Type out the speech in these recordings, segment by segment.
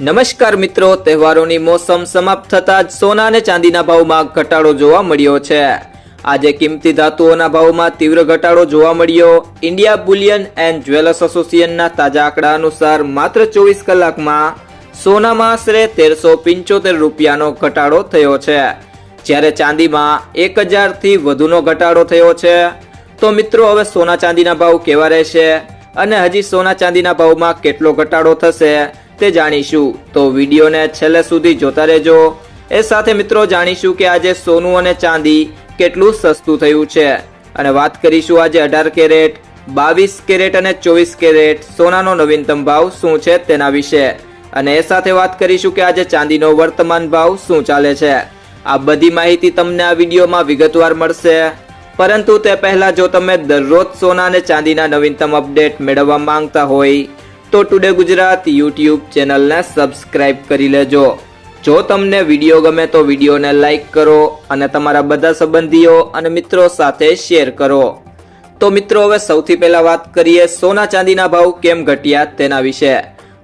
નમસ્કાર મિત્રો, તહેવારોની મોસમ સમાપ્ત થતા જ સોના અને ચાંદીના ભાવમાં ઘટાડો જોવા મળ્યો છે. આજે કિંમતી ધાતુઓના ભાવમાં તીવ્ર ઘટાડો જોવા મળ્યો. ઇન્ડિયા બુલિયન એન્ડ જ્વેલર્સ એસોસિએશનના તાજા આંકડા અનુસાર માત્ર ચોવીસ કલાકમાં સોનામાં આશરે તેરસો પંચોતેર રૂપિયાનો ઘટાડો થયો છે. જ્યારે ચાંદીમાં એક હજારથી વધુનો ઘટાડો થયો છે. તો મિત્રો, હવે સોના ચાંદીના ભાવ કેવા રહેશે? અને હજી સોના ચાંદીના ભાવમાં કેટલો ઘટાડો થશે તે જાણીશું. તો વિડીયોને છેલ્લે સુધી જોતા રહેજો. એ સાથે મિત્રો જાણીશું કે આજે સોનું અને ચાંદી કેટલું સસ્તું થયું છે. અને વાત કરીશું આજે અઢાર કેરેટ, બાવીસ કેરેટ અને ચોવીસ કેરેટ સોનાનો નવીનતમ ભાવ શું છે તેના વિશે. અને એ સાથે વાત કરીશું કે આજે ચાંદીનો વર્તમાન ભાવ શું ચાલે છે. આ બધી માહિતી તમને આ વિડીયોમાં વિગતવાર મળશે. પરંતુ તે પહેલા જો તમે દરરોજ સોના અને ચાંદીના નવીનતમ અપડેટ મેળવવા માંગતા હોય, તો ટુડે ગુજરાત યુટ્યુબ ચેનલને સબસ્ક્રાઇબ કરી લેજો. જો તમને વીડિયો ગમે તો વિડીયોને લાઇક કરો અને તમારા બધા સંબંધીઓ અને મિત્રો સાથે શેર કરો. તો મિત્રો, હવે સૌથી પહેલા વાત કરીએ સોના ચાંદીના ભાવ કેમ ઘટ્યા તેના વિશે.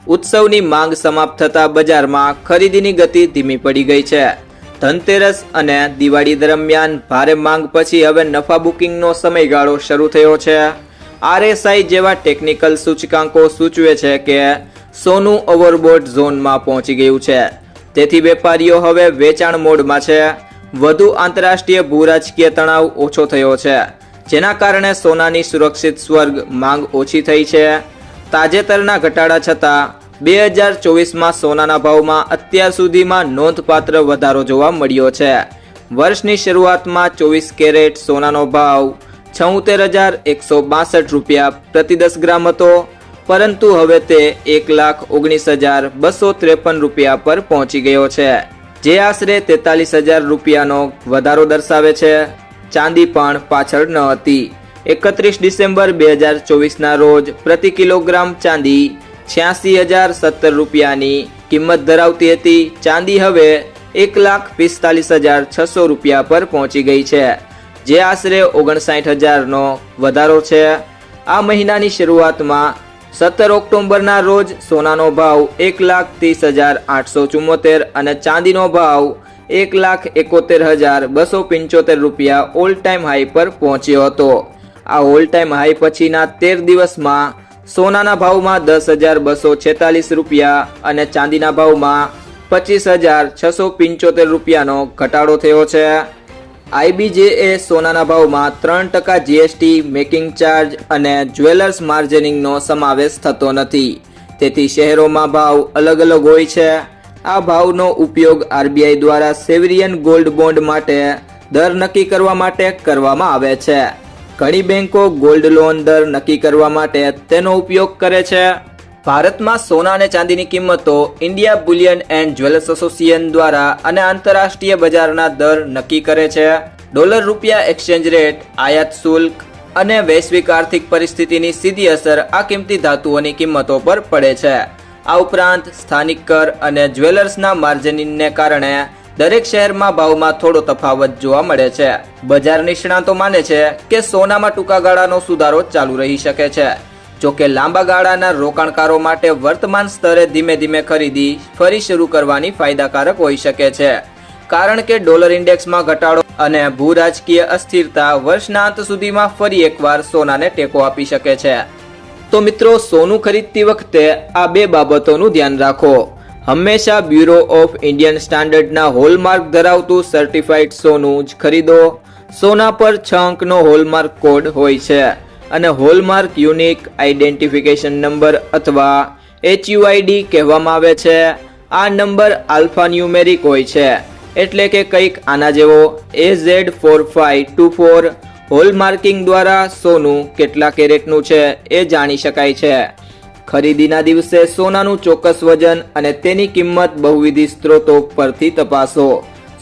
ઉત્સવની માંગ સમાપ્ત થતા બજારમાં ખરીદીની ગતિ ધીમી પડી ગઈ છે. ધનતેરસ અને દિવાળી દરમિયાન ભારે માંગ પછી હવે નફા બુકિંગનો સમયગાળો શરૂ થયો છે. આરએસઆઈ જેવા ટેકનિકલ સૂચકાંકો સૂચવે છે કે સોનું ઓવરબોર્ડ ઝોનમાં પહોંચી ગયું છે. તેથી વેપારીઓ હવે વેચાણ મોડમાં છે. વધુ આંતરરાષ્ટ્રીય ભૂરાજકીય તણાવ ઓછો થયો છે, જેના કારણે સોનાની સુરક્ષિત સ્વર્ગ માંગ ઓછી થઈ છે. તાજેતરના ઘટાડા છતાં બે હજાર ચોવીસમાં સોનાના ભાવમાં અત્યાર સુધીમાં નોંધપાત્ર વધારો જોવા મળ્યો છે. વર્ષની શરૂઆતમાં ચોવીસ કેરેટ સોનાનો ભાવ છોતેર હજાર એકસો બાસઠ રૂપિયા પ્રતિ દસ ગ્રામ હતો, પરંતુ હવે તે એક લાખ ઓગણીસ હજાર બસો ત્રેપન રૂપિયા પર પહોંચી ગયો છે, જે આશરે તેતાલીસ હજાર રૂપિયાનો વધારો દર્શાવે છે. ચાંદી પણ પાછળ ન હતી. એકત્રીસ ડિસેમ્બર બે હજાર ચોવીસના રોજ પ્રતિ કિલોગ્રામ ચાંદી છ્યાસી હજાર સત્તર રૂપિયાની કિંમત ધરાવતી હતી. ચાંદી હવે એક લાખ પિસ્તાલીસ હજાર છસો રૂપિયા પર પહોંચી ગઈ છે, જે આશરે ઓગણસાઠ હજારનો વધારો છે. આ મહિનાની શરૂઆતમાં સત્તર ઓક્ટોબરના રોજ સોનાનો ભાવ એક લાખ ત્રીસ હજાર આઠસો ચુમ્મોતેર અને ચાંદીનો ભાવ એક લાખ એકોતેર હજાર બસો પંચોતેર રૂપિયા ઓલ ટાઈમ હાઈ પર પહોંચ્યો હતો. આ ઓલ ટાઈમ હાઈ પછીના તેર દિવસમાં સોનાના ભાવમાં દસ હજાર બસો છેતાલીસ રૂપિયા અને ચાંદીના ભાવમાં પચીસ હજાર છસો પંચોતેર રૂપિયાનો ઘટાડો થયો છે. આઈબીજેએ સોનાના ભાવમાં ત્રણ ટકા જીએસટી મેકિંગ ચાર્જ અને જ્વેલર્સ માર્જિનિંગનો સમાવેશ થતો નથી. તેથી શહેરોમાં ભાવ અલગ અલગ હોય છે. આ ભાવનો ઉપયોગ આરબીઆઈ દ્વારા સેવરિયન ગોલ્ડ બોન્ડ માટે દર નક્કી કરવા માટે કરવામાં આવે છે. ઘણી બેંકો ગોલ્ડ લોન દર નક્કી કરવા માટે તેનો ઉપયોગ કરે છે. ભારતમાં સોના અને ચાંદીની કિંમતો India bullion and jewellers association દ્વારા અને આંતરરાષ્ટ્રીય બજારના દર નક્કી કરે છે. ડોલર રૂપિયા એક્સચેન્જ રેટ, આયાત શુલ્ક અને વૈશ્વિક આર્થિક પરિસ્થિતિની સીધી અસર આ કિંમતી ધાતુઓની કિંમતો પર પડે છે. આ ઉપરાંત સ્થાનિક કર અને જ્વેલર્સના માર્જિનિંગને કારણે દરેક શહેરમાં ભાવમાં થોડો તફાવત જોવા મળે છે. બજાર નિષ્ણાતો માને છે કે સોનામાં ટૂંકા ગાળાનો સુધારો ચાલુ રહી શકે છે. જોકે લાંબા ગાળાના રોકાણકારો માટે વર્તમાન સ્તરે ધીમે ધીમે ખરીદી ફરી શરૂ કરવાની ફાયદાકારક હોઈ શકે છે. કારણ કે ડોલર ઇન્ડેક્સમાં ઘટાડો અને ભૂ રાજકીય અસ્થિરતા વર્ષના અંત સુધીમાં ફરી એકવાર સોનાને ટેકો આપી શકે છે. તો મિત્રો, સોનું ખરીદતી વખતે આ બે બાબતોનું ધ્યાન રાખો. હંમેશા બ્યુરો ઓફ ઇન્ડિયન સ્ટાન્ડર્ડના હોલમાર્ક ધરાવતું સર્ટિફાઈડ સોનું જ ખરીદો. સોના પર છ અંકનો હોલમાર્ક કોડ હોય છે અને હોલમાર્ક યુનિક આઇડેન્ટિફિકેશન નંબર અથવા એચયુઆઈડી કહેવામાં આવે છે. આ નંબર આલ્ફા ન્યુમેરિક હોય છે એટલે કે કંઈક આના જેવો. A Z four five two four hallmarking દ્વારા સોનું કેટલા કેરેટનું છે એ જાણી શકાય છે. ખરીદીના દિવસે સોનાનું ચોક્કસ વજન અને તેની કિંમત બહુવિધિ સ્ત્રોતો પરથી તપાસો.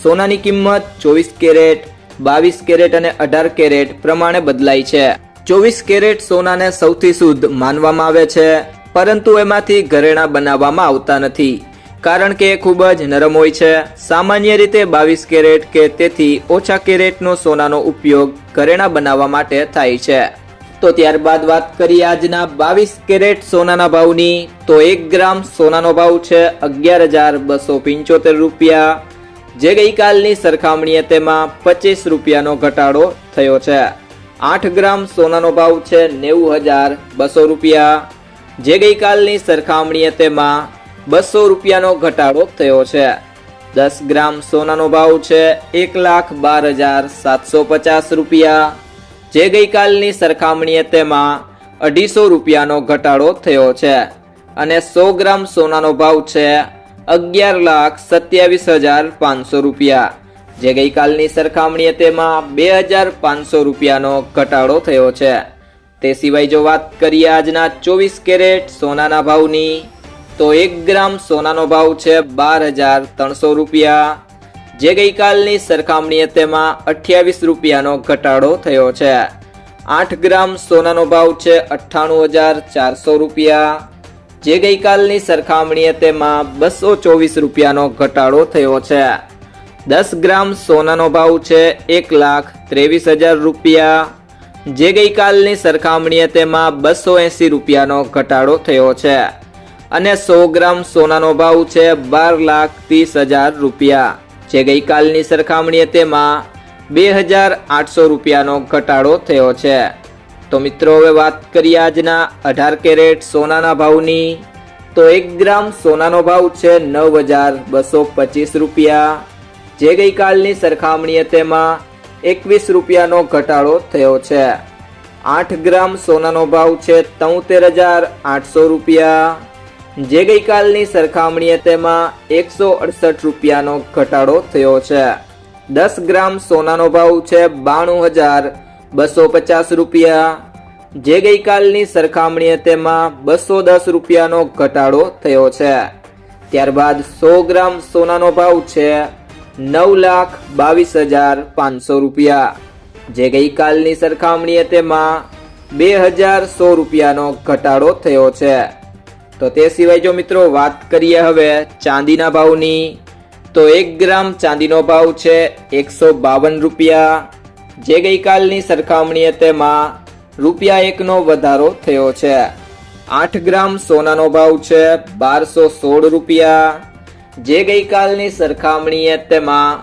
સોનાની કિંમત ચોવીસ કેરેટ, બાવીસ કેરેટ અને અઢાર કેરેટ પ્રમાણે બદલાય છે. ચોવીસ કેરેટ સોનાને સૌથી શુદ્ધ માનવામાં આવે છે, પરંતુ એમાંથી ઘરેણા બનાવવામાં આવતા નથી. કારણ કે એ ખૂબ જ નરમ હોય છે. સામાન્ય રીતે બાવીસ કેરેટ કે તેથી ઓછા કેરેટનો સોનાનો ઉપયોગ ઘરેણા બનાવવા માટે થાય છે. તો ત્યારબાદ વાત કરીએ આજના બાવીસ કેરેટ સોનાના ભાવની. તો એક ગ્રામ સોનાનો ભાવ છે અગિયાર હજાર બસો પંચોતેર રૂપિયા. જે ગઈકાલની સરખામણીએ તેમાં પચીસ રૂપિયાનો ઘટાડો થયો છે. આઠ ગ્રામ સોનાનો ભાવ છે નેવું હજાર બસો રૂપિયા. જે ગઈકાલની સરખામણીએ તેમાં બસો રૂપિયાનો ઘટાડો થયો છે. દસ ગ્રામ સોનાનો ભાવ છે એક લાખ બાર હજાર સાતસો પચાસ રૂપિયા. જે ગઈકાલની સરખામણીએ તેમાં અઢીસો રૂપિયાનો ઘટાડો થયો છે અને સો ગ્રામ સોનાનો ભાવ છે અગિયાર લાખ સત્યાવીસ હજાર પાંચસો રૂપિયા. જે ગઈકાલની સરખામણીએ તેમાં બે હજાર પાંચસો રૂપિયાનો ઘટાડો થયો છે. તે સિવાય જો વાત કરીએ આજના ચોવીસ કેરેટ સોનાના ભાવની, તો એક ગ્રામ સોનાનો ભાવ છે બાર હજાર ત્રણસો રૂપિયા. જે ગઈકાલની સરખામણીએ તેમાં અઠ્યાવીસ રૂપિયાનો ઘટાડો થયો છે. આઠ ગ્રામ સોનાનો ભાવ છે અઠ્ઠાણું હજાર ચારસો રૂપિયા. જે ગઈકાલની સરખામણીએ તેમાં બસો ચોવીસ રૂપિયાનો ઘટાડો થયો છે. દસ ગ્રામ સોનાનો ભાવ છે એક લાખ ત્રેવીસ હજાર રૂપિયા. જે ગઈકાલની સરખામણીએ તેમાં બસો એંસી રૂપિયાનો ઘટાડો થયો છે. અને સો ગ્રામ સોનાનો ભાવ છે બાર લાખ ત્રીસ હજાર રૂપિયા. જે ગઈકાલની સરખામણીએ તેમાં બે હજાર આઠસો રૂપિયાનો ઘટાડો થયો છે. તો મિત્રો, હવે વાત કરીએ આજના અઢાર કેરેટ સોનાના ભાવની. તો એક ગ્રામ સોનાનો ભાવ છે નવ હજાર બસો પચીસ રૂપિયા. જે ગઈકાલની સરખામણીએ તેમાં એકવીસ રૂપિયાનો ઘટાડો થયો છે. આઠ ગ્રામ સોનાનો ભાવ છે તોતેર હજાર આઠસો રૂપિયા. જે ગઈકાલની સરખામણીએ તેમાં એકસો અડસઠ રૂપિયાનો ઘટાડો થયો છે. દસ ગ્રામ સોનાનો ભાવ છે બાણું હજાર બસો પચાસ રૂપિયા. જે ગઈકાલની સરખામણીએ તેમાં બસો દસ રૂપિયાનો ઘટાડો થયો છે. ત્યારબાદ સો ગ્રામ સોનાનો ભાવ છે નવ લાખ બાવીસ હજાર પાંચસો રૂપિયા. જે ગઈકાલની સરખામણીએ તેમાં બે હજાર સો રૂપિયાનો ઘટાડો થયો છે. તો તે સિવાય જો મિત્રો વાત કરીએ હવે ચાંદીના ભાવની, તો એક ગ્રામ ચાંદીનો ભાવ છે એકસો બાવન રૂપિયા. જે ગઈકાલની સરખામણીએ તેમાં રૂપિયા એકનો વધારો થયો છે. આઠ ગ્રામ સોનાનો ભાવ છે બારસો સોળ રૂપિયા. જે ગઈકાલની સરખામણીએ તેમાં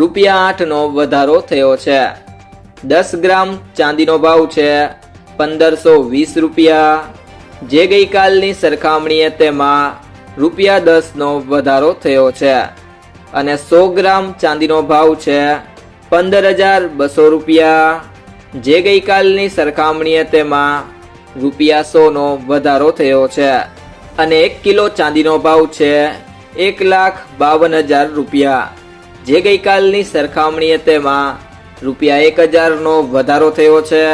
રૂપિયા આઠનો વધારો થયો છે. દસ ગ્રામ ચાંદીનો ભાવ છે પંદરસો વીસ રૂપિયા. જે ગઈકાલની સરખામણીએ તેમાં રૂપિયા દસનો વધારો થયો છે અને સો ગ્રામ ચાંદીનો ભાવ છે પંદર હજાર બસો રૂપિયા. જે ગઈકાલની સરખામણીએ તેમાં રૂપિયા સોનો વધારો થયો છે અને એક કિલો ચાંદીનો ભાવ છે એક લાખ બાવન હજાર રૂપિયા. જે ગઈકાલની સરખામણીએ તેમાં રૂપિયા એક હજારનો વધારો થયો છે